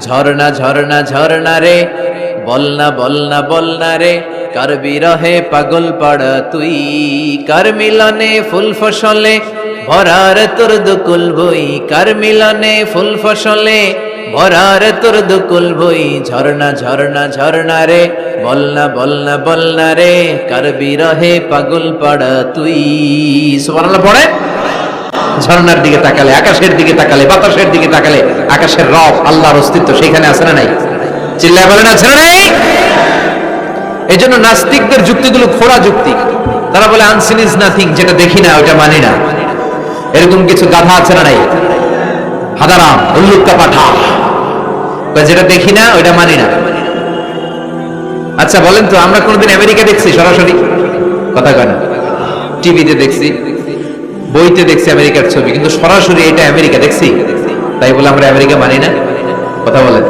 ঝর্ণা ঝর্ণা ঝর্ণা রে। বলনা বলনা বলনা রে। কার বিরহে পাগল পাড়া তুই? কার মিলনে ফুল ফসলে? ভরার তোর দুকুল বই। কার মিলনে ফুল ফসলে? ভরার তোর দুকুল বই। ঝর্ণা ঝর্ণা ঝর্ণা রে। বলনা বলনা বলনা রে। কার বিরহে পাগল পাড়া তুই? সুবহানাল্লাহ, পড়ে। ঝর্ণার দিকে তাকালে, আকাশের দিকে তাকালে, বাতাসের দিকে তাকালে আকাশের রব, আল্লাহর অস্তিত্ব সেখানে আছে না নাই? চিল্লায় বলেন, আছে না নাই? এই জন্য নাস্তিকদের যুক্তিগুলো খোড়া যুক্তি। তারা বলে আনসিন ইজ নাথিং যেটা দেখি না ওটা মানি না। এরকম কিছু গাধা আছে না নাই? হাদারাম উল্লুক্কা পাঠা। যেটা দেখি না, ওইটা মানি না। আচ্ছা বলেন তো, আমরা কোনোদিন আমেরিকা দেখছি সরাসরি? কথা কয় না। টিভিতে দেখছি। বইতে দেখছি আমেরিকার ছবি, কিন্তু সরাসরি এটা আমেরিকা দেখছি? তাই বলে আমরা আমেরিকা মানি না? কথা বলেন।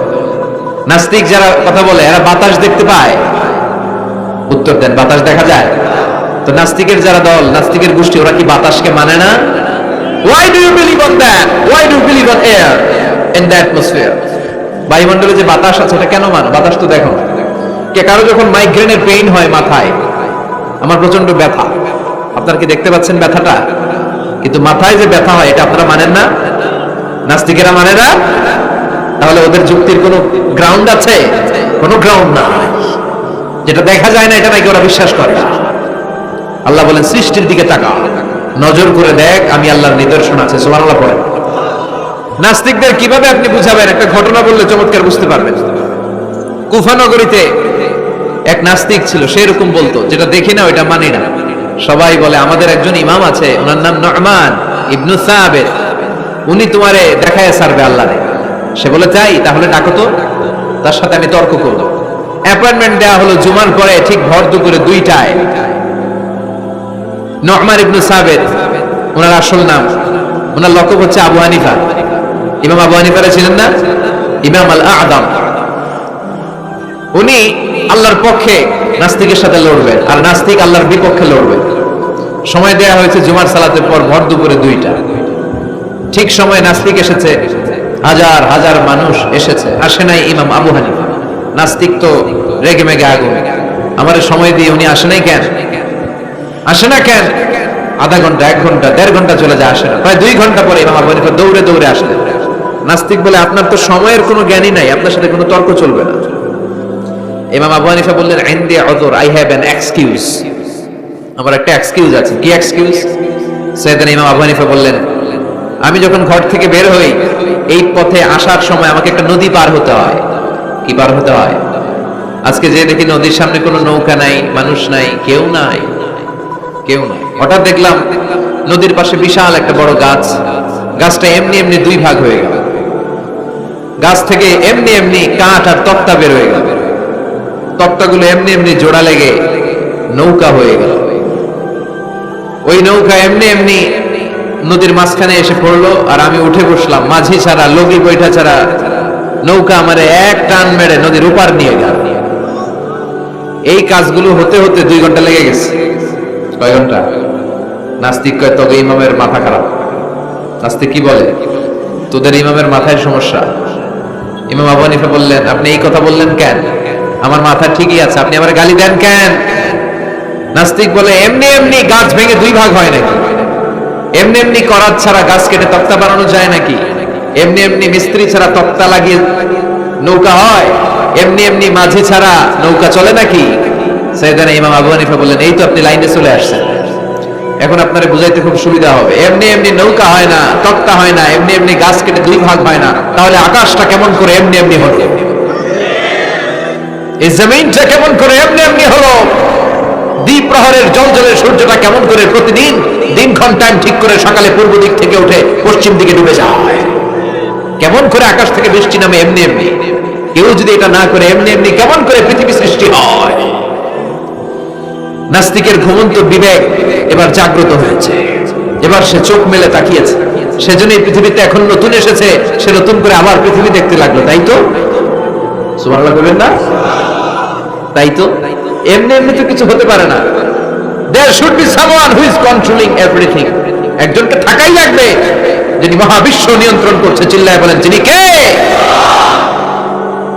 নাস্তিক যারা কথা বলে, এরা বাতাস দেখতে পায়। উত্তর দেন, বাতাস দেখা যায়। তো নাস্তিকের যারা দল, নাস্তিকের গোষ্ঠী, ওরা কি বাতাসকে মানে না? Why do you believe on that why do you believe on air in the atmosphere বায়ুমণ্ডলে যে বাতাস আছে এটা কেন মানো? বাতাস তো দেখো। কে কারও যখন মাইগ্রেনের পেইন হয় মাথায়, আমার প্রচণ্ড ব্যথা। আপনারা কি দেখতে পাচ্ছেন ব্যথাটা? কিন্তু মাথায় যে ব্যথা হয়, এটা আপনারা মানেন না? নাস্তিকেরা মানে না? তাহলে ওদের যুক্তির কোনো গ্রাউন্ড আছে? কোনো গ্রাউন্ড না। যেটা দেখা যায় না, এটা নাকি ওরা বিশ্বাস করে। আল্লাহ বলেন, সৃষ্টির দিকে তাকা নজর করে দেখ, আমি আল্লাহর নিদর্শন আছে। সুবহানাল্লাহ পড়েন। নাস্তিকদের কীভাবে আপনি বুঝাবেন? একটা ঘটনা বললে চমৎকার বুঝতে পারবেন। কুফানগরীতে এক নাস্তিক ছিল সেরকম বলতো, যেটা দেখি না, ওইটা মানি না। সবাই বলে, আমাদের একজন ইমাম আছে, ওনার নাম নরমান ইবনু সাহাবেদ উনি তোমারে দেখায় সারবে আল্লাহ সে বলে, যাই, তাহলে ডাকো তো। তার সাথে আমি তর্ক করব। অ্যাপয়েন্টমেন্ট দেওয়া হলো জুমার পরে, ঠিক ভর দুপুরে দুইটায়। নরমান ইবনু সাহাবেদ ওনার আসল নাম। ওনার লকব হচ্ছে আবু হানিফা। ইমাম আবু হানিফারা ছিলেন না? ইমাম আল আদম উনি আল্লাহর পক্ষে নাস্তিকের সাথে লড়বেন আর নাস্তিক আল্লাহর বিপক্ষে লড়বে। সময় দেয়া হয়েছে জুমার সালাতের পর ভর দুপুরে দুইটা। ঠিক সময় নাস্তিক এসেছে, হাজার হাজার মানুষ এসেছে। আসে নাই ইমাম আবু হানিফা। নাস্তিক তো রেগে মেগে আগুন। আমার সময় দিয়ে উনি আসে নাই কেন? আসে না কেন? আধা ঘণ্টা, এক ঘণ্টা, দেড় ঘণ্টা চলে যায়, আসে না। প্রায় দুই ঘণ্টা পরে ইমাম আবু হানিফা দৌড়ে দৌড়ে আসলেন নাস্তিক বলে আপনার তো সময়ের কোনো জ্ঞানই নাই, আপনার সাথে কোনো তর্ক চলবে না। ইমাম আবু হানিফা বললেন আইন দিয়ে অজর আই হ্যাভ অ্যান এক্সকিউজ আমার একটা এক্সকিউজ আছে। কি এক্সকিউজ সেদিন ইমাম আবু হানিফা বললেন, আমি যখন ঘর থেকে বের হই, এই পথে আসার সময় আমাকে একটা নদী পার হতে হয়। কি পার হতে হয়? আজকে যে দেখি নদীর সামনে কোনো নৌকা নাই, মানুষ নাই, কেউ নাই কেউ নাই। হঠাৎ দেখলাম নদীর পাশে বিশাল একটা বড় গাছ। গাছটা এমনি এমনি দুই ভাগ হয়ে গেল। গাছ থেকে এমনি এমনি কাঠ আর তক্তা বের হয়ে গেল। তক্তাগুলো এমনি এমনি জোড়া লেগে নৌকা হয়ে গেল। ওই নৌকা এমনি এমনি নদীর মাঝখানে এসে পড়ল আর আমি উঠে বসলাম। মাঝি ছাড়া, লগি বৈঠা ছাড়া নৌকা আমারে এক টান মেরে নদীর উপার নিয়ে গেল। এই কাজগুলো হতে হতে দুই ঘণ্টা লেগে গেছে। কয় ঘণ্টা? নাস্তিক কয় তবে ইমামের মাথা খারাপ। নাস্তিক কি বলে? তোদের ইমামের মাথায় সমস্যা। ইমাম আবু হানিফা বললেন, আপনি এই কথা বললেন কেন? আমার মাথা ঠিকই আছে। আপনি আমার গালি দেন কেন? নাস্তিক বলে, এমনি এমনি গাছ ভেঙে দুই ভাগ হয় নাকি? এমনি এমনি করাত ছাড়া গাছ কেটে তক্তা বানানো যায় নাকি? এমনি এমনি মিস্ত্রি ছাড়া তক্তা লাগিয়ে নৌকা হয়? এমনি এমনি মাঝি ছাড়া নৌকা চলে নাকি? সেদিন ইমাম আবু হানিফা বললেন, এই তো আপনি লাইনে চলে আসছেন। এখন আপনারা বুঝাইতে খুব সুবিধা হবে। এমনি এমনি নৌকা হয় না, তক্তা হয় না, এমনি এমনি গাছ কেটে দুই ভাগ হয় না। তাহলে আকাশটা কেমন করে এমনি এমনি হলো এই জমিনটা কেমন করে? এমনি এমনি হলো। দ্বীপ্রহরের জল জলে সূর্যটা কেমন করে প্রতিদিন দিনক্ষণ টাইম ঠিক করে সকালে পূর্ব দিক থেকে উঠে পশ্চিম দিকে ডুবে যায়? কেমন করে আকাশ থেকে বৃষ্টি নামে এমনি এমনি? কেউ যদি এটা না করে, এমনি এমনি কেমন করে পৃথিবী সৃষ্টি হয়? নাস্তিকের ঘুমন্ত বিবেক এবার জাগ্রত হয়েছে। এবার সে চোখ মেলে তাকিয়েছে। সেজন্য এই পৃথিবীতে এখন নতুন এসেছে। সে নতুন করে আবার পৃথিবী দেখতে লাগল, তাই তো? সুবহানাল্লাহ বলবেন না? তাই তো? এমনি এমনি তো কিছু হতে পারে না। There should be someone who is controlling everything একজনকে থাকাই লাগবে। যিনি মহাবিশ্ব নিয়ন্ত্রণ করছে, চিল্লায় বলেন, যিনি কে?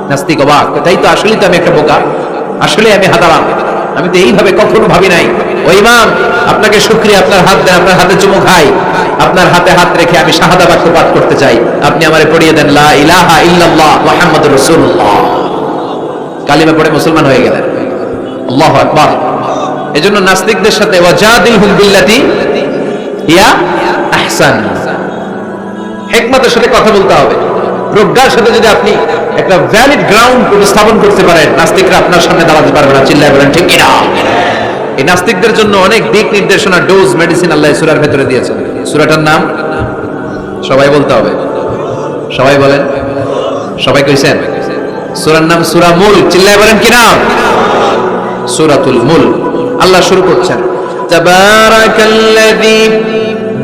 নাস্তিক অবাক। তাই তো আসলেই তো আমি একটা বোকা। আসলে আমি হাতারাম। আমি তো এইভাবে কখনো ভাবি নাই। ও ইমাম, আপনাকে শুক্রিয়া, আপনার হাত দেন, আপনার হাতে চুমু খাই। আপনার হাতে হাত রেখে আমি শাহাদা বাক্য পাঠ করতে চাই। আপনি আমারে পড়িয়ে দেন, লা ইলাহা ইল্লাল্লাহ মুহাম্মাদুর রাসূলুল্লাহ। কালিমা পড়ে মুসলমান হয়ে গেলেন। আল্লাহু আকবার। এজন্য নাস্তিকদের সাথে ওয়াজাদিলহুম বিল্লাতি হিয়া আহসান। হেকমতের সাথে কথা বলতে হবে। প্রজ্ঞার সাথে যদি আপনি একটা ভ্যালিড গ্রাউন্ড উপস্থাপন করতে পারেন, নাস্তিকরা আপনার সামনে দাঁড়াতে পারবে না। চিল্লায় বলেন, ঠিক কিনা? এই নাস্তিকদের জন্য অনেক দিক নির্দেশনা ডোজ মেডিসিন আল্লাহ সুরার ভেতরে দিয়েছেন। সুরাটার নাম? সবাই বলতে হবে। সবাই বলেন। সবাই কইছেন? সুরার নাম সুরা মূল। চিল্লায় বলেন কি নাম? সুরাতুল মূল। আল্লাহ শুরু করছেন। তাবারাকাল্লাযী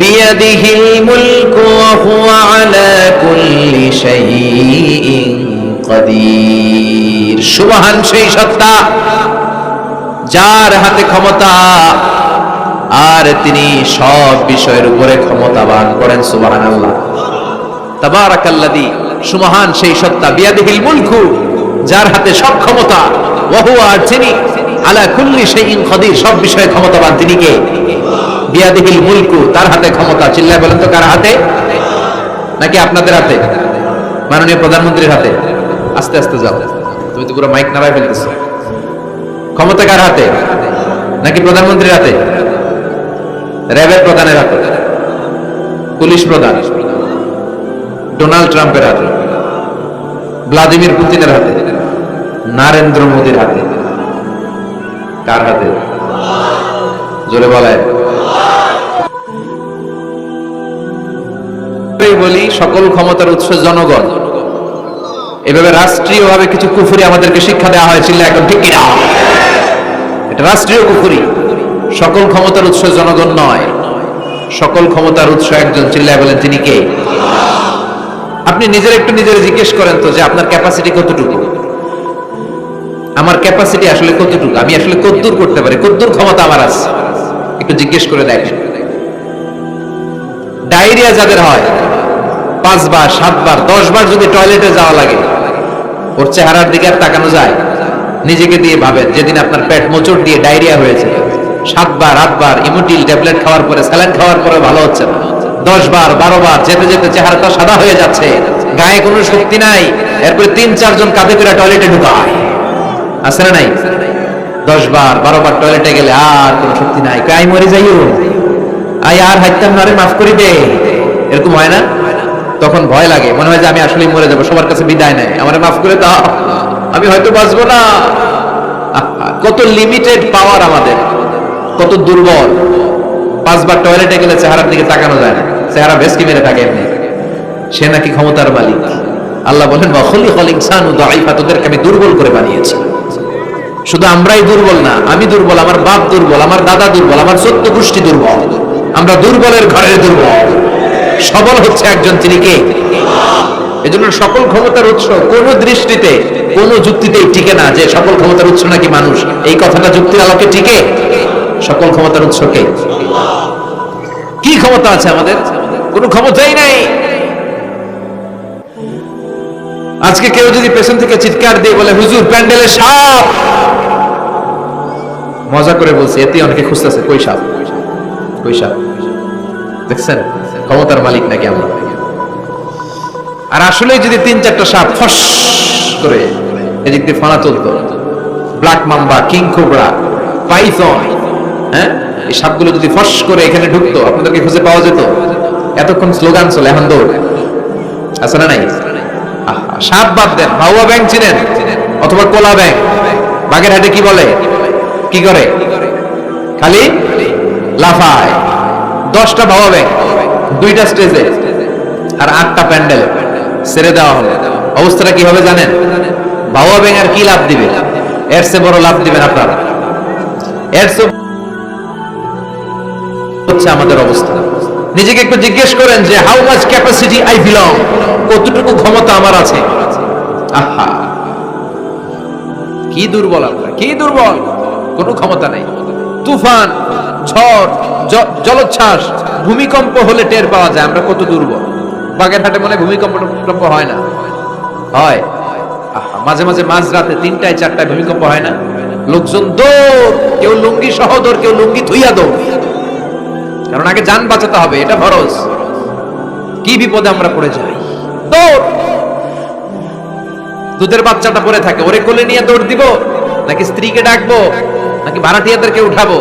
বিয়াদিহিল মুলকু ওয়া হুয়া আলা কুল্লি শাইইন সেই সত্তা, যার হাতে ক্ষমতা, আর তিনি সব বিষয়ের উপরে ক্ষমতাবান করেন সুবহানাল্লাহ। তাবারাকাল্লাযী সুমহান সেই সত্তা, বিয়াদিহিল মুলকু, যার হাতে সব ক্ষমতা, ওয়াহু আর যিনি, আলা কুল্লি শাইইন কাদির সব বিষয়ে ক্ষমতাবান তিনি কে? বিয়াদিহিল মুলকু, তার হাতে ক্ষমতা, চিল্লায় বলেন তো কার হাতে? নাকি আপনাদের হাতে? মাননীয় প্রধানমন্ত্রীর হাতে? আস্তে আস্তে যাও। তুমি তো পুরো মাইক নাড়ায় ফেলতেছো। ক্ষমতা কার হাতে? নাকি প্রধানমন্ত্রীর হাতে? র্যাবের প্রধানের হাতে। পুলিশ প্রধান। ডোনাল্ড ট্রাম্পের হাতে, ভ্লাদিমির পুতিনের হাতে, নরেন্দ্র মোদীর হাতে। কার হাতে? জোরে বলেন। বলি সকল ক্ষমতার উৎস জনগণ। এভাবে রাষ্ট্রীয়ভাবে কিছু কুফুরি আমাদেরকে শিক্ষা দেওয়া হয়েছিল এখন ঠিক এটা রাষ্ট্রীয় কুফুরি। সকল ক্ষমতার উৎস জনগণ নয়। সকল ক্ষমতার উৎস একজন, চিল্লায় বলেন, তিনি কে? আপনি নিজের একটু নিজের জিজ্ঞেস করেন তো যে আপনার ক্যাপাসিটি কতটুকু? আমার ক্যাপাসিটি আসলে কতটুকু? আমি আসলে কদ্দূর করতে পারি, কদ্দূর ক্ষমতা আমার আছে। একটু জিজ্ঞেস করে দেখেন। ডায়রিয়া যাদের হয়, পাঁচবার, সাতবার, দশবার যদি টয়লেটে যাওয়া লাগে, ওর চেহারার দিকে আর তাকানো যায়। নিজেকে দিয়ে ভাবেন, যেদিন আপনার পেট মোচড় দিয়ে ডায়রিয়া হয়েছে, সাতবার, আটবার, ইমোটিল ট্যাবলেট খাওয়ার পরে, স্যালাইন খাওয়ার পরে ভালো হচ্ছে না। দশ বার, বারো বার, যেতে যেতে চেহারাটা সাদা হয়ে যাচ্ছে। গায়ে কোনো শক্তি নাই, এরপরে তিন, চারজন কাঁধে করে টয়লেটে ঢুকায়। আছে না নাই? দশ বার, বারো বার টয়লেটে গেলে আর কোনো শক্তি নাই। কাই মরে যাইও। আই আর হাইতাম না মাফ করি দে। এরকম হয় না? তখন ভয় লাগে। মনে হয় যে আমি আসলেই মরে যাব, সবার কাছে বিদায় নেয়। আমার মাফ করে দাও। আমি হয়তো বাঁচবো না। কত লিমিটেড পাওয়ার আমাদের। কত দুর্বল। পাঁচবার টয়লেটে গেলে চেহারার দিকে তাকানো যায় না। চেহারা ভেসকি মেরে থাকে এমনি। সে নাকি ক্ষমতার মালিক। আল্লাহ বলেন বখলি হল ইনসানু দাইফা তোদেরকে আমি দুর্বল করে বানিয়েছি। শুধু আমরাই দুর্বল না, আমি দুর্বল, আমার বাপ দুর্বল, আমার দাদা দুর্বল, আমার সত্য গোষ্ঠী দুর্বল। আমরা দুর্বলের ঘরের দুর্বল। সবল হচ্ছে একজন, তিনি কে? এজন্য সকল ক্ষমতার উৎস কোন দৃষ্টিতে, কোন যুক্তিতেই টিকে না যে সকল ক্ষমতার উৎস নাকি মানুষ। এই কথাটা যুক্তির আলোকে টিকে। সকল ক্ষমতার উৎস কে? কি ক্ষমতা আছে আমাদের? কোনো ক্ষমতাই নাই। আজকে কেউ যদি পেছন থেকে চিৎকার দিয়ে বলে, হুজুর প্যান্ডেলে সাপ! মজা করে বলছে, এতে অনেকে খুঁজতেছে, কই সাপ? কই সাপ? দেখছেন? ক্ষমতার মালিক নাকি আমরা? আর আসলে যদি তিন চারটা সাপ ফস করে, এদিক দিয়ে ফানা চলতো black mamba, king cobra, python হ্যাঁ? এই সাপগুলো যদি ফস করে এখানে ঢুকতো, আপনাদেরকে খুঁজে পাওয়া যেত? এতক্ষণ স্লোগান চলে এখন দৌড়। আছে না নাই? সাপ বাদ দেন ভাউয়া ব্যাংক চিনেন, অথবা কোলা ব্যাংক। বাগেরহাটে কি বলে? কি করে? খালি লাফায়। দশটা ভাবা ব্যাংক, দুইটা স্টেজে, আর আটটা প্যান্ডেল ছেড়ে দেওয়া হবে অবস্থাটা কি হবে জানেন? ভাবা ব্যাংক আর কি লাভ দিবে? এর চেয়ে বড় লাভ দিবেন আপনারা। এর হচ্ছে আমাদের অবস্থা। নিজেকে একটু জিজ্ঞেস করেন যে how much capacity I belong কতটুকু ক্ষমতা আমার আছে? আহা। কি দুর্বল আমরা কি দুর্বল? কোনো ক্ষমতা নেই। তুফান, ঝড় জলোচ্ছ্বাস, ভূমিকম্প হলে টের পাওয়া যায়, আমরা কত দুর্বল। বাগেরহাটে মনে ভূমিকম্প হয় না। হয়। আহা, মাঝে মাঝে মাঝরাতে তিনটায় চারটায় ভূমিকম্প হয় না। লোকজন দৌড়, কেউ লুঙ্গি সহ দৌড়, কেউ লুঙ্গি ধুইয়া দৌড়। কারণ আগে যান বাঁচাতে হবে, এটা ফরজ। কি বিপদে আমরা পড়ে যাই? দুধের বাচ্চাটা পড়ে থাকে, ওরে কোলে নিয়ে দৌড় দিব? নাকি স্ত্রীকে ডাকবো? নাকি ভাড়াটিয়াদেরকে উঠাবো?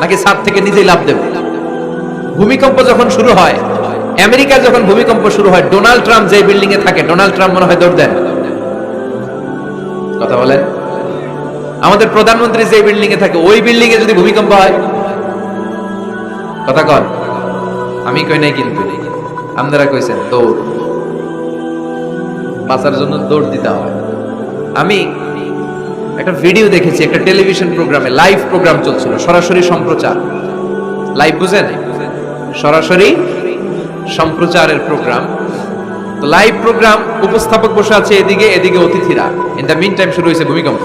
নাকি ছাদ থেকে নিজেই লাভ দেবো? ভূমিকম্প যখন শুরু হয় আমেরিকা যখন ভূমিকম্প শুরু হয়, ডোনাল্ড ট্রাম্প যে বিল্ডিং এ থাকে, ডোনাল্ড ট্রাম্প মনে হয় দৌড় দেন। কথা বলেন? আমাদের প্রধানমন্ত্রী যে বিল্ডিং এ থাকে, ওই বিল্ডিং এ যদি ভূমিকম্প হয় কথা কন আমি কই নাই কিন্তু। আপনারা কইছেন, দৌড়। বাঁচার জন্য দৌড় দিতে হয় আমি একটা ভিডিও দেখেছি, একটা টেলিভিশন প্রোগ্রামে লাইভ প্রোগ্রাম চলছিল, সরাসরি সম্প্রচার। লাইভ বুঝেন? সরাসরি সম্প্রচারের প্রোগ্রাম। তো লাইভ প্রোগ্রাম, উপস্থাপক বসে আছে এদিকে এদিকে অতিথিরা। ইন দ্য মিন টাইম শুরু হয়েছে ভূমিকম্প।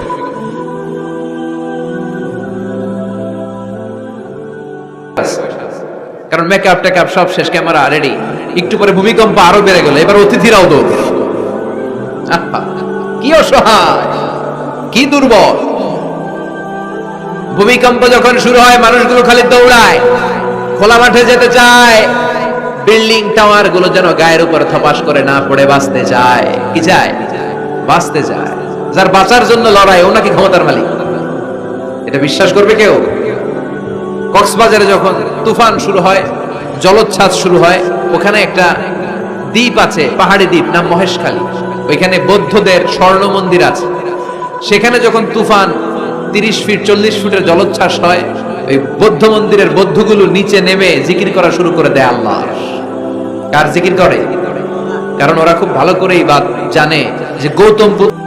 কারণ মেকআপ টেকআপ সব শেষ ক্যামেরা রেডি একটু পরে ভূমিকম্প আরও বেড়ে গেল, এবার অতিথিরাও দৌড়। কি অসহায়, কি দুর্বল। ভূমিকম্প যখন শুরু হয়, মানুষগুলো খালি দৌড়ায়, খোলা মাঠে যেতে চায়। বিল্ডিং টাওয়ারগুলো যেন গায়ের উপর থপাস করে না পড়ে, বাঁচতে যায় কি যায় বাঁচতে যায় যার বাঁচার জন্য লড়াই, ও নাকি ক্ষমতার মালিক। এটা বিশ্বাস করবে কেউ? কক্সবাজারে যখন তুফান শুরু হয়, জলোচ্ছ্বাস শুরু হয়, ওখানে একটা দ্বীপ আছে, পাহাড়ি দ্বীপ, নাম মহেশখালী। ওইখানে বৌদ্ধদের স্বর্ণ মন্দির আছে। সেখানে যখন তুফান তিরিশ ফিট, চল্লিশ ফুটের জলোচ্ছ্বাস হয়, ওই বৌদ্ধ মন্দিরের বৌদ্ধগুলো নিচে নেমে জিকির করা শুরু করে দেয় আল্লাহ। কার জিকির করে? কারণ ওরা খুব ভালো করেই বা জানে যে গৌতম বুদ্ধ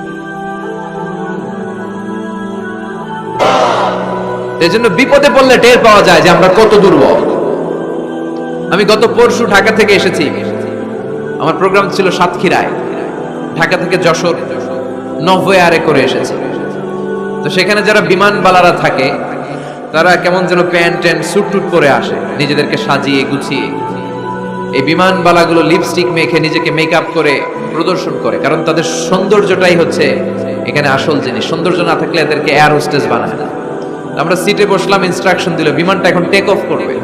এই জন্য বিপদে পড়লে টের পাওয়া যায় যে আমরা কত দুর্বল। আমি গত পরশু ঢাকা থেকে এসেছি। আমার প্রোগ্রাম ছিল সাতক্ষীরায়। ঢাকা থেকে যশোর নভোয়ারে করে এসেছি। তো সেখানে যারা বিমানবালারা থাকে, তারা কেমন যেন প্যান্ট ট্যান্ট, স্যুট টুট পরে আসে, নিজেদেরকে সাজিয়ে গুছিয়ে। এই বিমানবালাগুলো লিপস্টিক মেখে নিজেকে মেকআপ করে প্রদর্শন করে, কারণ তাদের সৌন্দর্যটাই হচ্ছে এখানে আসল জিনিস। সৌন্দর্য না থাকলে এদেরকে এয়ার হোস্টেস বানায় না। আমরা সিটে বসলাম ইনস্ট্রাকশন দিল, বিমানটা এখন টেক অফ করবে।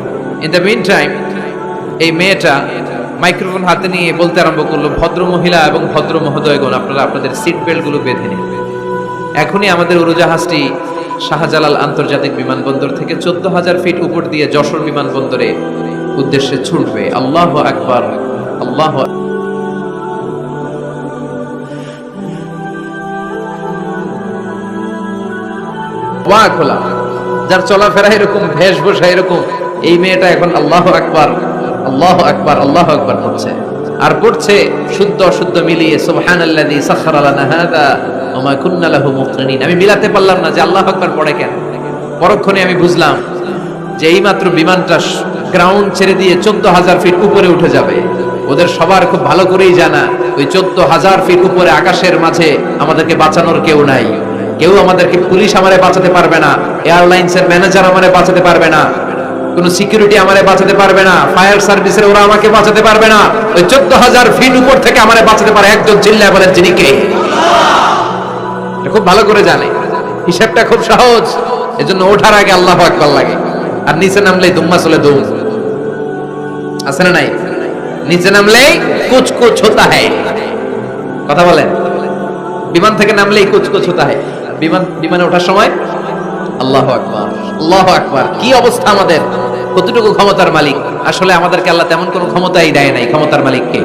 ইন দ্য মিন টাইম এই মেয়েটা মাইক্রোফোন হাতে নিয়ে বলতে আরম্ভ করল, ভদ্র মহিলা এবং ভদ্র মহোদয়গণ, আপনারা আপনাদের সিট বেল্টগুলো বেঁধে নিন। এখনই আমাদের উড়োজাহাজটি শাহজালাল আন্তর্জাতিক বিমানবন্দর থেকে চোদ্দ হাজার ফিট উপর দিয়ে যশোর বিমানবন্দরে উদ্দেশ্যে ছুটবে। আল্লাহ আকবার, আল্লাহ খোলা। যার চলাফেরা এরকম বেশভূষা এরকম, এই মেয়েটা এখন আল্লাহ আকবার আল্লাহ আকবার আল্লাহ আকবার পড়ছে আর পড়ছে শুদ্ধ অশুদ্ধ মিলিয়ে লাহু মুকরিনিন। আমি মিলাতে পারলাম না যে আল্লাহ আকবার পড়ে কেন। পরক্ষণে আমি বুঝলাম যে এইমাত্র বিমানটা গ্রাউন্ড ছেড়ে দিয়ে চোদ্দ হাজার ফিট উপরে উঠে যাবে। ওদের সবার খুব ভালো করেই জানা, ওই চোদ্দ হাজার ফিট উপরে আকাশের মাঝে আমাদেরকে বাঁচানোর কেউ নাই। কেউ আমাদেরকে পুলিশ আমারে বাঁচাতে পারবে না এয়ারলাইন্স এর ম্যানেজার আমারে বাঁচাতে পারবে না, কোন সিকিউরিটি আমারে বাঁচাতে পারবে না, ফায়ার সার্ভিসের ওরা আমাকে বাঁচাতে পারবে না, ওই চোদ্দ হাজার ফিট উপর থেকে আমারে বাঁচাতে পারে একজন চিল্লা বলেন যিনি কে। খুব ভালো করে জানে। হিসাবটা খুব সহজ, এজন্য ওঠার আগে আল্লাহ আকবার লাগে। আর নিচে নামলেই দুম্মা চলে দৌড় আছে না নাই? নিচে নামলেই কুচ কুচ হতা হ্যায় কথা বলেন। বিমান থেকে নামলেই কুচ কুচ হতা হ্যায় বিমান, বিমানে ওঠার সময়? আল্লাহ আকবার আল্লাহ আকবার। কি অবস্থা আমাদের? কতটুকু ক্ষমতার মালিক? আসলে আমাদেরকে আল্লাহ তেমন কোনো ক্ষমতাই দেয় নাই, ক্ষমতার মালিককে।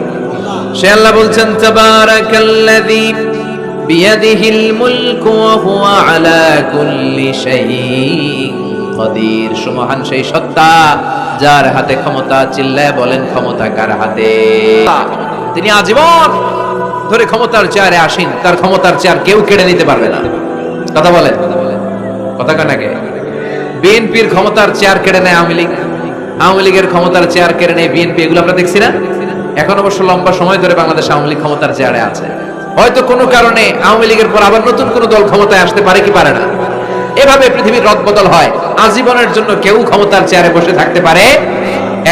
সে আল্লাহ বলছেন, তাবারাকাল্লাযী বিয়াদিহিল মুলকু ওয়া হুয়া আলা কুল্লি শাইইন কদির সুমহান সেই সত্তা, যার হাতে ক্ষমতা চিল্লায় বলেন, ক্ষমতা কার হাতে? তিনি আজীবন ধরে ক্ষমতার চেয়ারে আসেন, তার ক্ষমতার চেয়ার কেউ কেড়ে নিতে পারবে না। কথা বলেন কথা কানাকে বিএনপির ক্ষমতার চেয়ার কেড়ে নেয় আওয়ামী লীগ। আওয়ামী লীগের ক্ষমতার চেয়ার কেড়ে নেয় বিএনপি, এগুলো আমরা দেখছি না? এখন অবশ্য লম্বা সময় ধরে বাংলাদেশ আওয়ামী লীগ ক্ষমতার চেয়ারে আছে। হয়তো কোনো কারণে আওয়ামী লীগের পর আবার নতুন কোনো দল ক্ষমতায় আসতে পারে কি পারে না। এভাবে পৃথিবীর রদবদল হয়। আজীবনের জন্য কেউ ক্ষমতার চেয়ারে বসে থাকতে পারে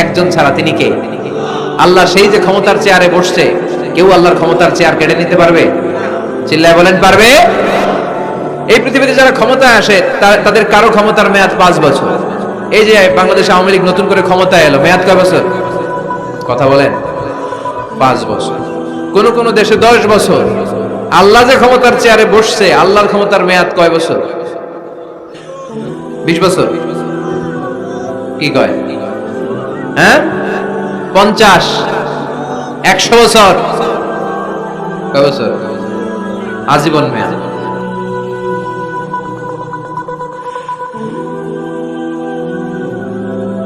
একজন ছাড়া তিনি কে? আল্লাহ সেই যে ক্ষমতার চেয়ারে বসছে, কেউ আল্লাহর ক্ষমতার চেয়ার কেড়ে নিতে পারবে? চিল্লায় বলেন পারবে? এই পৃথিবীতে যারা ক্ষমতায় আসে তাদের কারও ক্ষমতার মেয়াদ পাঁচ বছর। এই যে বাংলাদেশ আওয়ামী লীগ নতুন করে ক্ষমতায় এলো, মেয়াদ কয় বছর? কথা বলেন। পাঁচ বছর। কোন কোন দেশে দশ বছর। আল্লাহ যে ক্ষমতার চেয়ারে বসছে, আল্লাহর ক্ষমতার মেয়াদ কয় বছর? বিশ বছর। কি কয়? হ্যাঁ? পঞ্চাশ। একশো বছর। কয় বছর? আজীবন মেয়াদ।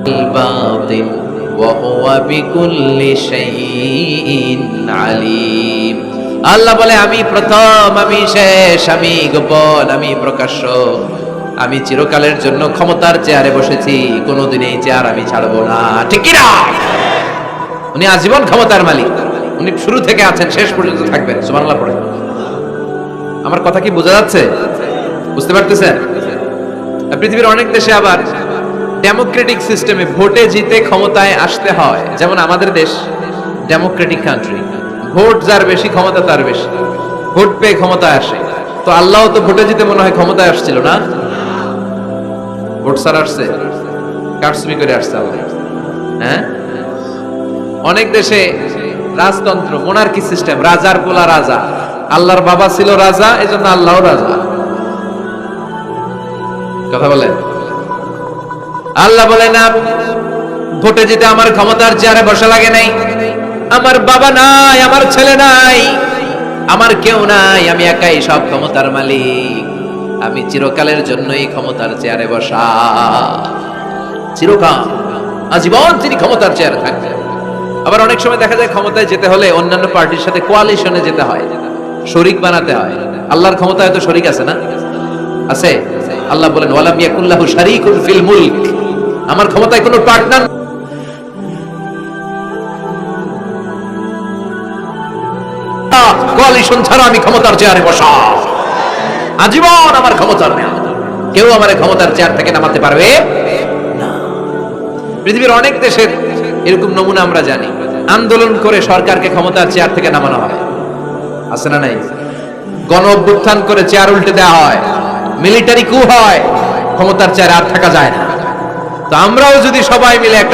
الباطن وهو بكل شيء عليم আল্লাহ বলে আমি প্রথম আমি শেষ আমি গোপন আমি প্রকাশ্য আমি চিরকালের জন্য ক্ষমতার চেয়ারে বসেছি কোনোদিন এই চেয়ার আমি ছাড়বো না ঠিক কি না উনি আজীবন ক্ষমতার মালিক উনি শুরু থেকে আছেন শেষ পর্যন্ত থাকবেন সুবহানাল্লাহ পড়ে আমার কথা কি বোঝা যাচ্ছে বুঝতে পারতেছেন আর পৃথিবীর অনেক দেশে আবার ডেমোক্রেটিক সিস্টেমে ভোটে জিতে ক্ষমতায় আসতে হয়। যেমন আমাদের দেশ, ডেমোক্রেটিক কান্ট্রি। ভোট যার বেশি ক্ষমতা, তার বেশি। ভোট পেয়ে ক্ষমতায় আসে। তো আল্লাহ তো ভোটে জিতে মনে হয় ক্ষমতায় আসছিল না? ভোট আসছে। করে আসছে আল্লাহ। হ্যাঁ? অনেক দেশে রাজতন্ত্র মোনার্কি সিস্টেম রাজার পোলা রাজা। আল্লাহর বাবা ছিল রাজা, এজন্য আল্লাহও রাজা। কথা বলেন? আল্লাহ বলে, না, ভোটে জিতে আমার ক্ষমতার চেয়ারে বসা লাগে নাই। আমার বাবা নাই, আমার ছেলে নাই, আমার কেউ নাই, আমি একাই সব ক্ষমতার মালিক। আমি চিরকালের জন্যই ক্ষমতার চেয়ারে বসা। চিরকাল, আজীবন তিনি ক্ষমতার চেয়ারে থাকবেন। আবার অনেক সময় দেখা যায় ক্ষমতায় যেতে হলে অন্যান্য পার্টির সাথে কোয়ালিশনে যেতে হয়, শরিক বানাতে হয়। আল্লাহর ক্ষমতায় তো শরিক আছে না? আছে? আল্লাহ বলেন, ওয়ালাম ইয়াকুল্লাহু শারীকুন ফিল মুলক। আমার ক্ষমতায় কোনো পার্টনার কোয়ালিশন ছাড়া আমি ক্ষমতার চেয়ারে বসা। আজীবন আমার ক্ষমতার কেউ আমার ক্ষমতার চেয়ার থেকে নামাতে পারবে? পৃথিবীর অনেক দেশের এরকম নমুনা আমরা জানি। আন্দোলন করে সরকারকে ক্ষমতার চেয়ার থেকে নামানো হয়। আছে না নাই? গণ অভ্যুত্থান করে চেয়ার উল্টে দেওয়া হয়। মিলিটারি কু হয়। ক্ষমতার চেয়ারে আর থাকা যায় না। তো আমরাও যদি সবাই মিলে একটা